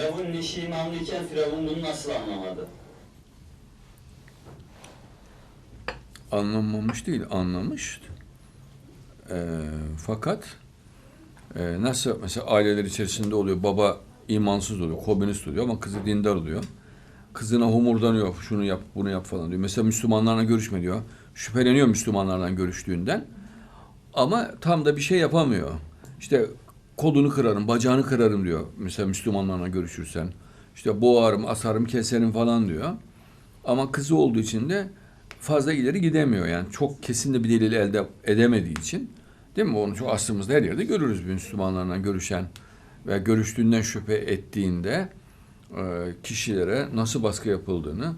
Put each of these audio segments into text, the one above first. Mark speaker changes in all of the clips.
Speaker 1: Firavun nişimanlıyken Firavun bunu nasıl anlamadı?
Speaker 2: anlamamış değil, anlamış. Ee, fakat e, nasıl mesela aileler içerisinde oluyor, baba imansız oluyor, komünist oluyor ama kızı dindar oluyor. Kızına homurdanıyor, şunu yap, bunu yap falan diyor. Mesela Müslümanlarla görüşme diyor. Şüpheleniyor Müslümanlarla görüştüğünden. Ama tam da bir şey yapamıyor. İşte kolunu kırarım, bacağını kırarım diyor. Mesela Müslümanlarla görüşürsen. İşte boğarım, asarım, keserim falan diyor. Ama kızı olduğu için de fazla ileri gidemiyor. Yani çok kesin de bir delil elde edemediği için. Değil mi? Onu çok aslımızda her yerde görürüz Müslümanlarla görüşen ve görüştüğünden şüphe ettiğinde e, kişilere nasıl baskı yapıldığını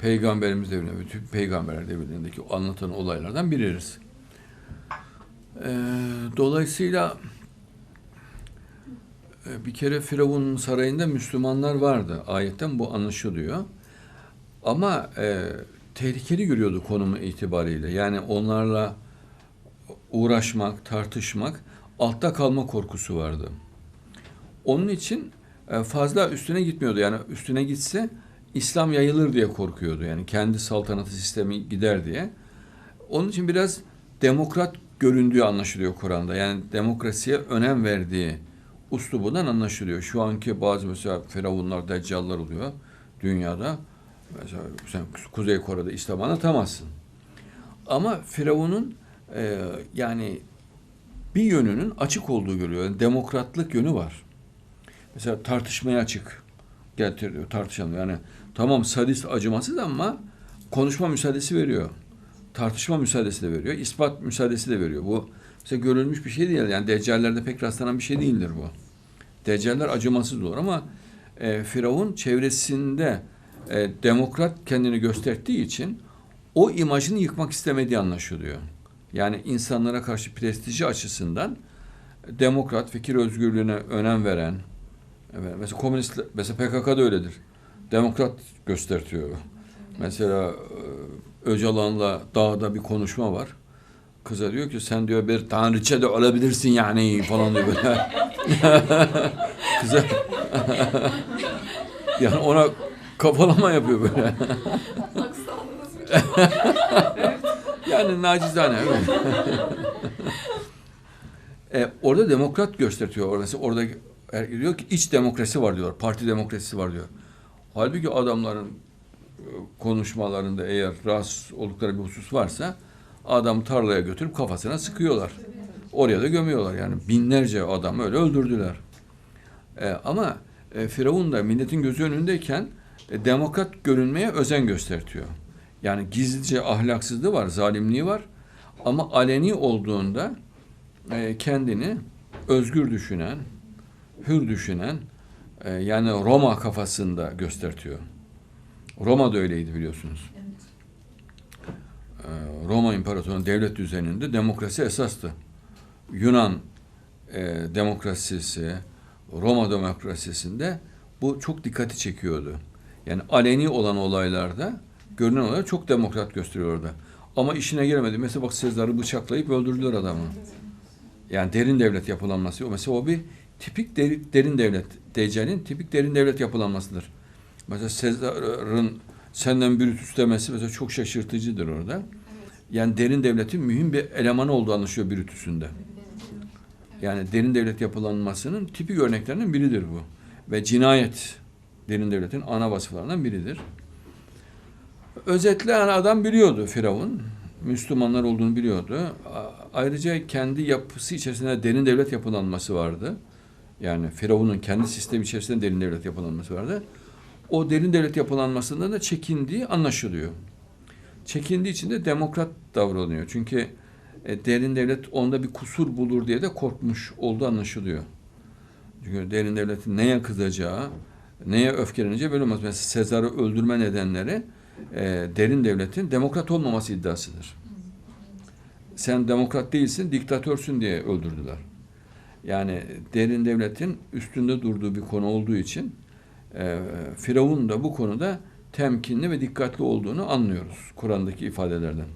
Speaker 2: Peygamberimiz devrinde, bütün peygamberler devrindeki o anlatan olaylardan biliriz. E, dolayısıyla bir kere Firavun'un sarayında Müslümanlar vardı. Ayetten bu anlaşılıyor. Ama e, tehlikeli görüyordu konumu itibariyle. Yani onlarla uğraşmak, tartışmak, altta kalma korkusu vardı. Onun için e, fazla üstüne gitmiyordu. Yani üstüne gitse İslam yayılır diye korkuyordu. Yani kendi saltanatı sistemi gider diye. Onun için biraz demokrat göründüğü anlaşılıyor Kur'an'da. Yani demokrasiye önem verdiği uslubundan anlaşılıyor. Şu anki bazı mesela firavunlar, deccallar oluyor dünyada. Mesela sen Kuzey Kore'de İslam anlatamazsın. Ama Firavun'un e, yani bir yönünün açık olduğu görüyor. Yani demokratlık yönü var. Mesela tartışmaya açık getiriyor, tartışalım. Yani tamam sadist acımasız ama konuşma müsaadesi veriyor. Tartışma müsaadesi de veriyor. ispat müsaadesi de veriyor. Bu mesela görülmüş bir şey değil. Yani deccallerde pek rastlanan bir şey değildir bu. Deccaller acımasız olur ama e, Firavun çevresinde e, demokrat kendini gösterdiği için o imajını yıkmak istemediği anlaşılıyor. Yani insanlara karşı prestiji açısından demokrat, fikir özgürlüğüne önem veren, mesela komünist, mesela PKK da öyledir. Demokrat göstertiyor. Mesela e, Öcalan'la dağda bir konuşma var. Kıza diyor ki sen diyor bir tanrıça da olabilirsin yani falan diyor böyle. Kıza yani ona kafalama yapıyor böyle. Yani nacizane e, orada demokrat gösteriyor. Mesela orada er- diyor ki iç demokrasi var diyorlar. Parti demokrasisi var diyor. Halbuki adamların konuşmalarında eğer rahatsız oldukları bir husus varsa adam tarlaya götürüp kafasına sıkıyorlar. Oraya da gömüyorlar yani. Binlerce adamı öyle öldürdüler. E, ama e, Firavun da milletin gözü önündeyken e, demokrat görünmeye özen göstertiyor. Yani gizlice ahlaksızlığı var, zalimliği var. Ama aleni olduğunda e, kendini özgür düşünen, hür düşünen, e, yani Roma kafasında göstertiyor. Roma da öyleydi biliyorsunuz. E, Roma İmparatorluğu'nun devlet düzeninde demokrasi esastı. Yunan e, demokrasisi, Roma demokrasisinde bu çok dikkati çekiyordu. Yani aleni olan olaylarda görünen olaylar çok demokrat gösteriyor orada. Ama işine gelmedi. Mesela bak Sezar'ı bıçaklayıp öldürdüler adamı. Yani derin devlet yapılanması. O mesela o bir tipik derin, devlet. Deccal'in tipik derin devlet yapılanmasıdır. Mesela Sezar'ın senden Brutus demesi mesela çok şaşırtıcıdır orada. Yani derin devletin mühim bir elemanı olduğu anlaşılıyor Brutus'un da. Yani derin devlet yapılanmasının tipik örneklerinden biridir bu. Ve cinayet derin devletin ana vasıflarından biridir. Özetle yani adam biliyordu Firavun. Müslümanlar olduğunu biliyordu. Ayrıca kendi yapısı içerisinde derin devlet yapılanması vardı. Yani Firavun'un kendi sistemi içerisinde derin devlet yapılanması vardı. O derin devlet yapılanmasından da çekindiği anlaşılıyor. Çekindiği için de demokrat davranıyor. Çünkü e, derin devlet onda bir kusur bulur diye de korkmuş olduğu anlaşılıyor. Çünkü derin devletin neye kızacağı, neye öfkeleneceği böyle olmaz. Mesela Sezar'ı öldürme nedenleri e, derin devletin demokrat olmaması iddiasıdır. Sen demokrat değilsin, diktatörsün diye öldürdüler. Yani derin devletin üstünde durduğu bir konu olduğu için e, Firavun da bu konuda temkinli ve dikkatli olduğunu anlıyoruz Kur'an'daki ifadelerden.